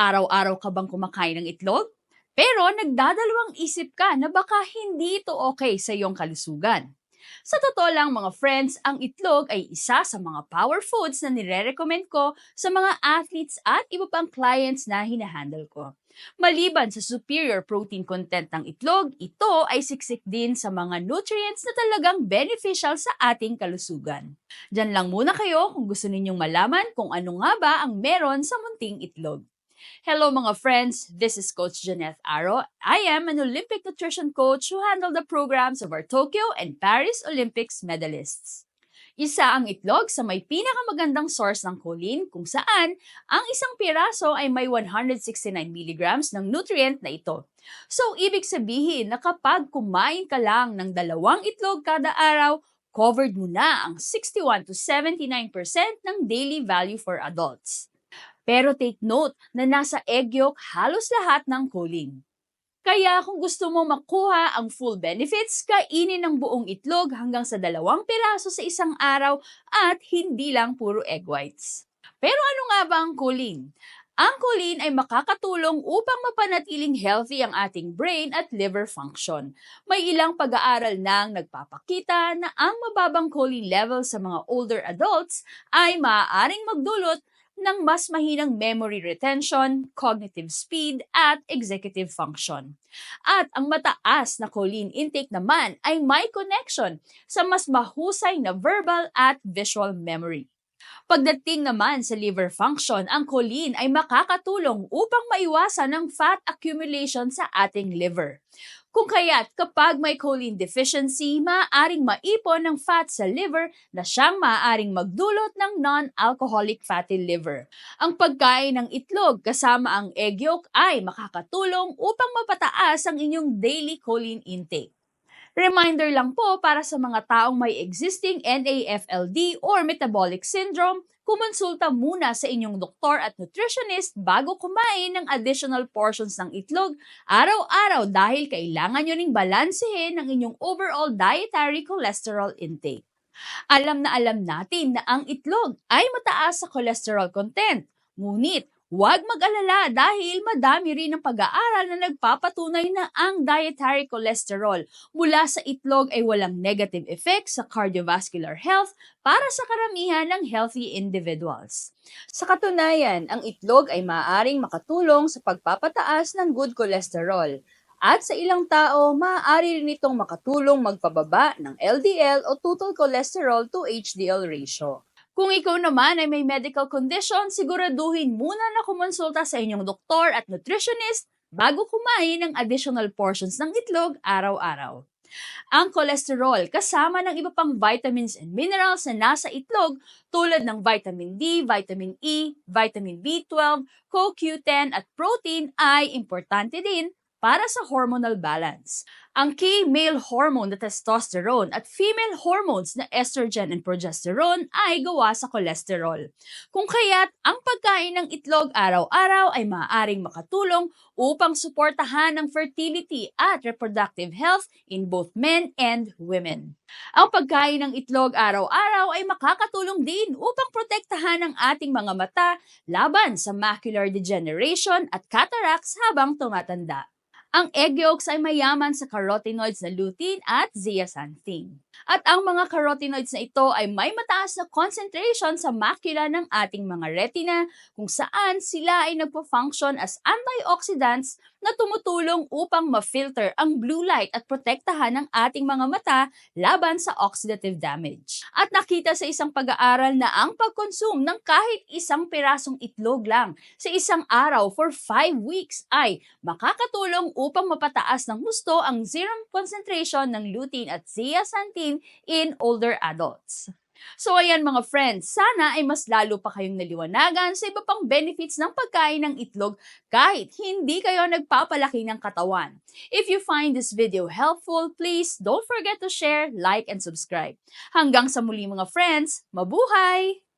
Araw-araw ka bang kumakain ng itlog? Pero nagdadalawang isip ka na baka hindi ito okay sa iyong kalusugan. Sa totoo lang mga friends, ang itlog ay isa sa mga power foods na nire-recommend ko sa mga athletes at iba pang clients na hinahandle ko. Maliban sa superior protein content ng itlog, ito ay siksik din sa mga nutrients na talagang beneficial sa ating kalusugan. Diyan lang muna kayo kung gusto ninyong malaman kung ano nga ba ang meron sa munting itlog. Hello mga friends, this is Coach Janeth Aro. I am an Olympic nutrition coach who handled the programs of our Tokyo and Paris Olympics medalists. Isa ang itlog sa may pinakamagandang source ng choline kung saan ang isang piraso ay may 169 mg ng nutrient na ito. So, ibig sabihin na kapag kumain ka lang ng dalawang itlog kada araw, covered mo na ang 61 to 79% ng daily value for adults. Pero take note na nasa egg yolk halos lahat ng choline. Kaya kung gusto mo makuha ang full benefits, kainin ng buong itlog hanggang sa dalawang piraso sa isang araw at hindi lang puro egg whites. Pero ano nga ba ang choline? Ang choline ay makakatulong upang mapanatiling healthy ang ating brain at liver function. May ilang pag-aaral nang nagpapakita na ang mababang choline level sa mga older adults ay maaaring magdulot ng mas mahinang memory retention, cognitive speed, at executive function. At ang mataas na choline intake naman ay may connection sa mas mahusay na verbal at visual memory. Pagdating naman sa liver function, ang choline ay makakatulong upang maiwasan ng fat accumulation sa ating liver. Kung kaya't kapag may choline deficiency, maaaring maipon ng fat sa liver na siyang maaaring magdulot ng non-alcoholic fatty liver. Ang pagkain ng itlog kasama ang egg yolk ay makakatulong upang mapataas ang inyong daily choline intake. Reminder lang po para sa mga taong may existing NAFLD or metabolic syndrome, kumonsulta muna sa inyong doktor at nutritionist bago kumain ng additional portions ng itlog araw-araw dahil kailangan nyo ring balansehin ang inyong overall dietary cholesterol intake. Alam na alam natin na ang itlog ay mataas sa cholesterol content, ngunit Huwag mag-alala dahil madami rin ang pag-aaral na nagpapatunay na ang dietary cholesterol mula sa itlog ay walang negative effect sa cardiovascular health para sa karamihan ng healthy individuals. Sa katunayan, ang itlog ay maaaring makatulong sa pagpapataas ng good cholesterol. At sa ilang tao, maaari rin itong makatulong magpababa ng LDL o total cholesterol to HDL ratio. Kung ikaw naman ay may medical condition, siguraduhin muna na kumonsulta sa inyong doktor at nutritionist bago kumain ng additional portions ng itlog araw-araw. Ang cholesterol kasama ng iba pang vitamins and minerals na nasa itlog tulad ng vitamin D, vitamin E, vitamin B12, CoQ10 at protein ay importante din para sa hormonal balance. Ang key male hormone na testosterone at female hormones na estrogen and progesterone ay gawa sa cholesterol. Kung kaya't ang pagkain ng itlog araw-araw ay maaaring makatulong upang suportahan ang fertility at reproductive health in both men and women. Ang pagkain ng itlog araw-araw ay makakatulong din upang protektahan ang ating mga mata laban sa macular degeneration at cataracts habang tumatanda. Ang egg yolks ay mayaman sa carotenoids na lutein at zeaxanthin. At ang mga carotenoids na ito ay may mataas na concentration sa macula ng ating mga retina kung saan sila ay nagpo-function as antioxidants na tumutulong upang ma-filter ang blue light at protektahan ang ating mga mata laban sa oxidative damage. At nakita sa isang pag-aaral na ang pag-consume ng kahit isang pirasong itlog lang sa isang araw for 5 weeks ay makakatulong upang mapataas ng gusto ang serum concentration ng lutein at zeaxanthin in older adults. So ayan mga friends, sana ay mas lalo pa kayong naliwanagan sa iba pang benefits ng pagkain ng itlog kahit hindi kayo nagpapalaki ng katawan. If you find this video helpful, please don't forget to share, like, and subscribe. Hanggang sa muli mga friends, mabuhay!